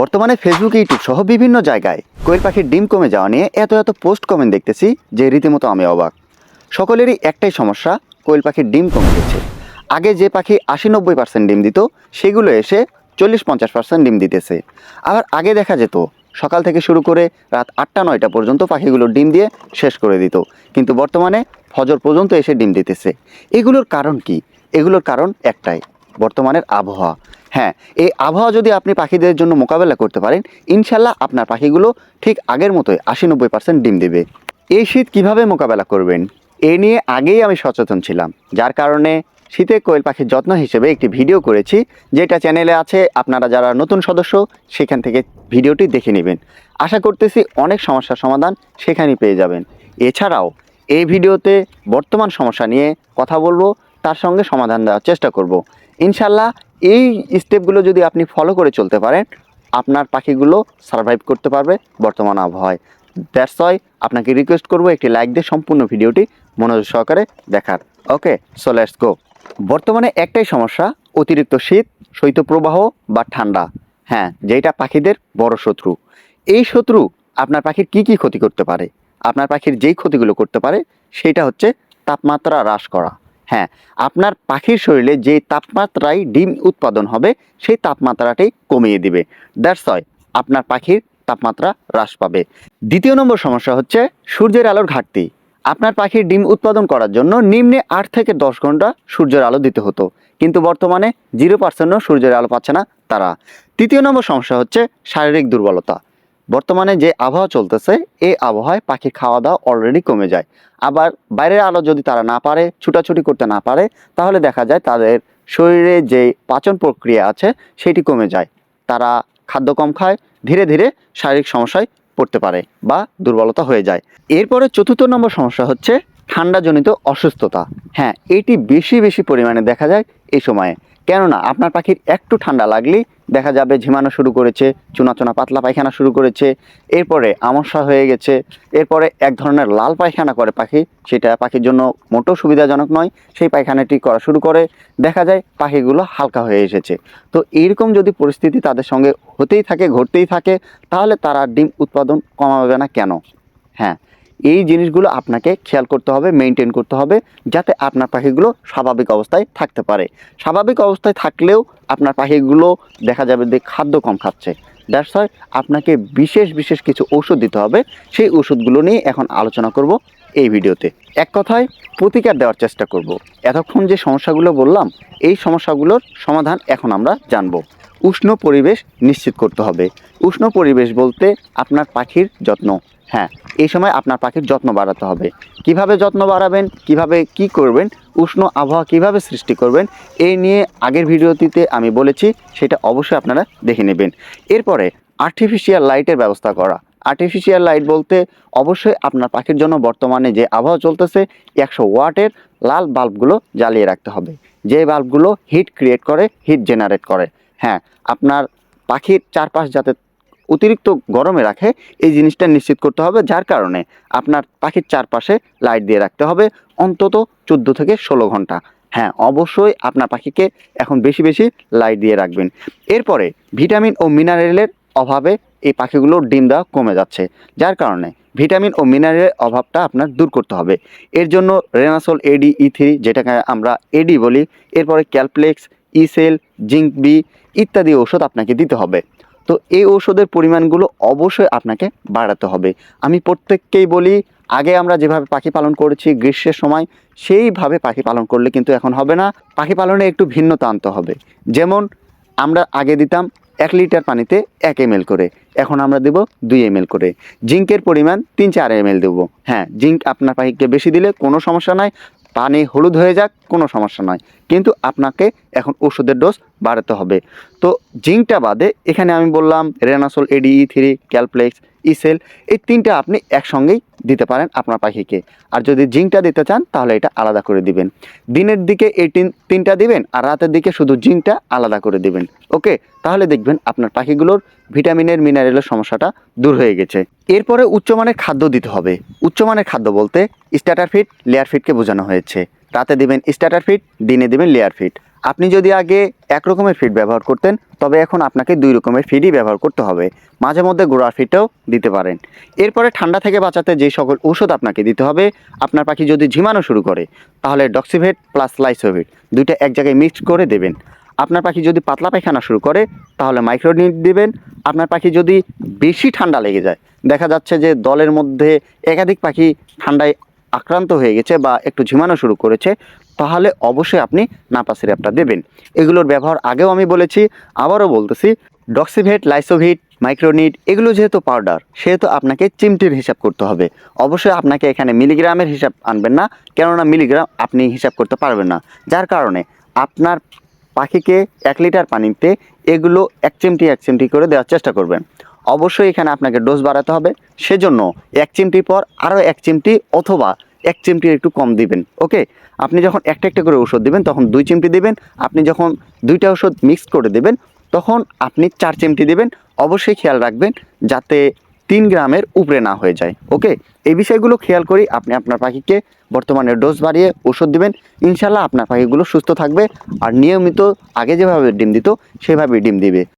বর্তমানে Facebook YouTube সহ বিভিন্ন জায়গায় কোয়েল পাখির ডিম কমে যাওয়া নিয়ে এত এত পোস্ট কমেন্ট দেখতেছি যে রীতিমতো আমি অবাক। সকলেরই একটাই সমস্যা কোয়েল পাখির ডিম কমে গেছে। আগে যে পাখি আশি নব্বই পার্সেন্ট ডিম দিত, সেগুলো এসে চল্লিশ পঞ্চাশ পার্সেন্ট ডিম দিতেছে। আবার আগে দেখা যেত, সকাল থেকে শুরু করে রাত আটটা নয়টা পর্যন্ত পাখিগুলো ডিম দিয়ে শেষ করে দিত। কিন্তু বর্তমানে ফজর পর্যন্ত এসে ডিম দিতেছে। এগুলোর কারণ কি? এগুলোর কারণ একটাই, বর্তমানের আবহাওয়া। হ্যাঁ এই আবহাওয়া যদি আপনি পাখিদের জন্য মোকাবেলা করতে পারেন, ইনশাল্লাহ আপনার পাখিগুলো ঠিক আগের মতোই আশি নব্বই পার্সেন্ট ডিম দেবে। এই শীত কীভাবে মোকাবেলা করবেন? এ নিয়ে আগেই আমি সচেতন ছিলাম, যার কারণে শীতে কোয়েল পাখির যত্ন হিসেবে একটি ভিডিও করেছি, যেটা চ্যানেলে আছে, আপনারা যারা নতুন সদস্য, সেখান থেকে ভিডিওটি দেখে নেবেন। আশা করতেছি অনেক সমস্যার সমাধান সেখানেই পেয়ে যাবেন। এছাড়াও, এই ভিডিওতে বর্তমান সমস্যা নিয়ে কথা বলব, তার সঙ্গে সমাধান দেওয়ার চেষ্টা করব। ইনশাল্লাহ এই স্টেপগুলো যদি আপনি ফলো করে চলতে পারেন, আপনার পাখিগুলো সার্ভাইভ করতে পারবে বর্তমান আবহাওয়ায়। দ্যাটস ওয়াই আপনাকে রিকোয়েস্ট করব একটি লাইক দিয়ে সম্পূর্ণ ভিডিওটি মনোযোগ সহকারে দেখার। ওকে সো লেটস গো বর্তমানে একটাই সমস্যা, অতিরিক্ত শীত, শৈত্যপ্রবাহ বা ঠান্ডা। হ্যাঁ যেটা পাখিদের বড় শত্রু। এই শত্রু আপনার পাখির কি কি ক্ষতি করতে পারে? আপনার পাখির যেই ক্ষতিগুলো করতে পারে, সেটা হচ্ছে তাপমাত্রা হ্রাস করা। হ্যাঁ আপনার পাখির শরীরে যে তাপমাত্রায় ডিম উৎপাদন হবে, সেই তাপমাত্রাটাই কমিয়ে দিবে। দ্যাটস ওয়াই আপনার পাখির তাপমাত্রা হ্রাস পাবে। দ্বিতীয় নম্বর সমস্যা হচ্ছে সূর্যের আলোর ঘাটতি। আপনার পাখির ডিম উৎপাদন করার জন্য নিম্নে আট থেকে দশ ঘণ্টা সূর্যের আলো দিতে হতো, কিন্তু বর্তমানে জিরো পার্সেন্টও সূর্যের আলো পাচ্ছে না তারা। তৃতীয় নম্বর সমস্যা হচ্ছে শারীরিক দুর্বলতা। বর্তমানে যে আবহাওয়া চলতেছে এই আবহাওয়ায় পাখির খাওয়া দাওয়া অলরেডি কমে যায়। আবার বাইরের আলো যদি তারা না পারে, ছুটাছুটি করতে না পারে, তাহলে দেখা যায় তাদের শরীরে যে পাচন প্রক্রিয়া আছে, সেটি কমে যায়। তারা খাদ্য কম খায়, ধীরে ধীরে শারীরিক সমস্যায় পড়তে পারে বা দুর্বলতা হয়ে যায়। এরপরে চতুর্থ নম্বর সমস্যা হচ্ছে ঠান্ডাজনিত অসুস্থতা। হ্যাঁ এটি বেশি বেশি পরিমাণে দেখা যায় এই সময়ে। কেননা আপনার পাখির একটু ঠান্ডা লাগলেই দেখা যাবে ঝিমানো শুরু করেছে চুনা চুনা পাতলা পায়খানা শুরু করেছে, এরপরে আমসা হয়ে গেছে, এরপরে এক ধরনের লাল পায়খানা করে পাখি, সেটা পাখির জন্য মোটেও সুবিধাজনক নয়, সেই পায়খানাটি করা শুরু করে, দেখা যায় পাখিগুলো হালকা হয়ে এসেছে। তো এইরকম যদি পরিস্থিতি তাদের সঙ্গে হতেই থাকে, ঘটতেই থাকে, তাহলে তারা ডিম উৎপাদন কমাবে না কেন? হ্যাঁ এই জিনিসগুলো আপনাকে খেয়াল করতে হবে মেনটেন করতে হবে যাতে আপনার পাখিগুলো স্বাভাবিক অবস্থায় থাকতে পারে। স্বাভাবিক অবস্থায় থাকলেও আপনার পাখিগুলো দেখা যাবে যে খাদ্য কম খাচ্ছে। দ্যাটস হয় আপনাকে বিশেষ বিশেষ কিছু ওষুধ দিতে হবে। সেই ওষুধগুলো নিয়ে এখন আলোচনা করব এই ভিডিওতে। এক কথায় প্রতিকার দেওয়ার চেষ্টা করব। এতক্ষণ যে সমস্যাগুলো বললাম, এই সমস্যাগুলোর সমাধান এখন আমরা জানব। উষ্ণ পরিবেশ নিশ্চিত করতে হবে। উষ্ণ পরিবেশ বলতে আপনার পাখির যত্ন। হ্যাঁ এই সময় আপনার পাখির যত্ন বাড়াতে হবে। কীভাবে যত্ন বাড়াবেন, কীভাবে কি করবেন, উষ্ণ আবহাওয়া কীভাবে সৃষ্টি করবেন, এই নিয়ে আগের ভিডিওটিতে আমি বলেছি, সেটা অবশ্যই আপনারা দেখে নেবেন। এরপরে আর্টিফিশিয়াল লাইটের ব্যবস্থা করা। আর্টিফিশিয়াল লাইট বলতে অবশ্যই আপনার পাখির জন্য বর্তমানে যে আবহাওয়া চলতেছে, একশো ওয়াটের লাল বাল্বগুলো জ্বালিয়ে রাখতে হবে। যে বাল্বগুলো হিট ক্রিয়েট করে হিট জেনারেট করে। হ্যাঁ আপনার পাখির চারপাশ যাতে অতিরিক্ত গরমে রাখে, এই জিনিসটা নিশ্চিত করতে হবে, যার কারণে আপনার পাখির চারপাশে লাইট দিয়ে রাখতে হবে অন্তত চোদ্দ থেকে ষোলো ঘণ্টা। হ্যাঁ অবশ্যই আপনার পাখিকে এখন বেশি বেশি লাইট দিয়ে রাখবেন। এরপরে ভিটামিন ও মিনারেলের অভাবে এই পাখিগুলোর ডিম দেওয়া কমে যাচ্ছে, যার কারণে ভিটামিন ও মিনারেলের অভাবটা আপনার দূর করতে হবে। এর জন্য রেনাসোল এডি ই থ্রি যেটাকে আমরা এডি বলি, এরপরে ক্যালপ্লেক্স ইসেল জিঙ্ক বি ইত্যাদি ওষুধ আপনাকে দিতে হবে। তো এই ঔষধের পরিমাণগুলো অবশ্যই আপনাকে বাড়াতে হবে। আমি প্রত্যেককেই বলি, আগে আমরা যেভাবে পাখি পালন করেছি গ্রীষ্মের সময়, সেইভাবে পাখি পালন করলে কিন্তু এখন হবে না। পাখি পালনে একটু ভিন্নতা আনতে হবে। যেমন, আমরা আগে দিতাম এক লিটার পানিতে এক এম করে, এখন আমরা দেব দুই এম করে। জিঙ্কের পরিমাণ তিন চার এম দেবো। হ্যাঁ জিঙ্ক আপনার পাখিকে বেশি দিলে কোনো সমস্যা নাই। পানি হলুদ হয়ে যাক, কোনো সমস্যা নয়। কিন্তু আপনাকে এখন ওষুধের ডোজ বাড়াতে হবে। তো জিঙ্কটা বাদে, এখানে আমি বললাম রেনাসোল এডিই থ্রি ক্যালপ্লেক্স ইসেল এই তিনটা আপনি একসঙ্গেই দিতে পারেন আপনার পাখিকে। আর যদি জিঙ্কটা দিতে চান, তাহলে এটা আলাদা করে দিবেন। দিনের দিকে এই তিন, তিনটা দিবেন, আর রাতের দিকে শুধু জিঙ্কটা আলাদা করে দিবেন। ওকে? তাহলে দেখবেন আপনার পাখিগুলোর ভিটামিনের মিনারেলের সমস্যাটা দূর হয়ে গেছে। এরপরে উচ্চমানের খাদ্য দিতে হবে। উচ্চমানের খাদ্য বলতে স্টার্টার ফিট লেয়ার ফিটকে বোঝানো হয়েছে। রাতে দিবেন স্টার্টার ফিট দিনে দিবেন লেয়ার ফিট আপনি যদি আগে এক রকমের ফিড ব্যবহার করতেন, তবে এখন আপনাকে দুই রকমের ফিডই ব্যবহার করতে হবে। মাঝে মধ্যে গোড়ার ফিডটাও দিতে পারেন। এরপরে ঠান্ডা থেকে বাঁচাতে যে সকল ঔষধ আপনাকে দিতে হবে, আপনার পাখি যদি ঝিমানো শুরু করে, তাহলে ডক্সিভেট প্লাস লাইসোভিট দুইটা এক জায়গায় মিক্স করে দেবেন। আপনার পাখি যদি পাতলা পায়খানা শুরু করে, তাহলে মাইক্রোনিট দিবেন। আপনার পাখি যদি বেশি ঠান্ডা লেগে যায়, দেখা যাচ্ছে যে দলের মধ্যে একাধিক পাখি ঠান্ডায় আক্রান্ত হয়ে গেছে বা একটু ঝিমানো শুরু করেছে তাহলে অবশ্যই আপনি নাপা সিরাপটা দেবেন। এগুলোর ব্যবহার আগেও আমি বলেছি, আবারও বলতেছি, ডক্সিভেট, লাইসোভিট, মাইক্রোনিট, এগুলো যেহেতু পাউডার, সেহেতু আপনাকে চিমটির হিসাব করতে হবে। অবশ্যই আপনাকে এখানে মিলিগ্রামের হিসাব আনবেন না, কেননা মিলিগ্রাম আপনি হিসাব করতে পারবেন না। যার কারণে আপনার পাখিকে এক লিটার পানিতে এগুলো এক চিমটি এক চিমটি করে দেওয়ার চেষ্টা করবেন। অবশ্যই এখানে আপনাকে ডোজ বাড়াতে হবে। সেজন্য এক চিমটির পর আরও এক চিমটি অথবা এক চিমটি একটু কম দিবেন, ওকে? আপনি যখন একটা একটা করে ওষুধ দিবেন, তখন দুই চিমটি দিবেন, আপনি যখন দুইটা ওষুধ মিক্স করে দেবেন, তখন আপনি চার চিমটি দেবেন। অবশ্যই খেয়াল রাখবেন যাতে তিন গ্রামের উপরে না হয়ে যায়, ওকে? এই বিষয়গুলো খেয়াল করি আপনি আপনার পাখিকে বর্তমানে ডোজ বাড়িয়ে ওষুধ দিবেন। ইনশাল্লাহ আপনার পাখিগুলো সুস্থ থাকবে আর নিয়মিত আগে যেভাবে ডিম দিত, সেভাবেই ডিম দিবে।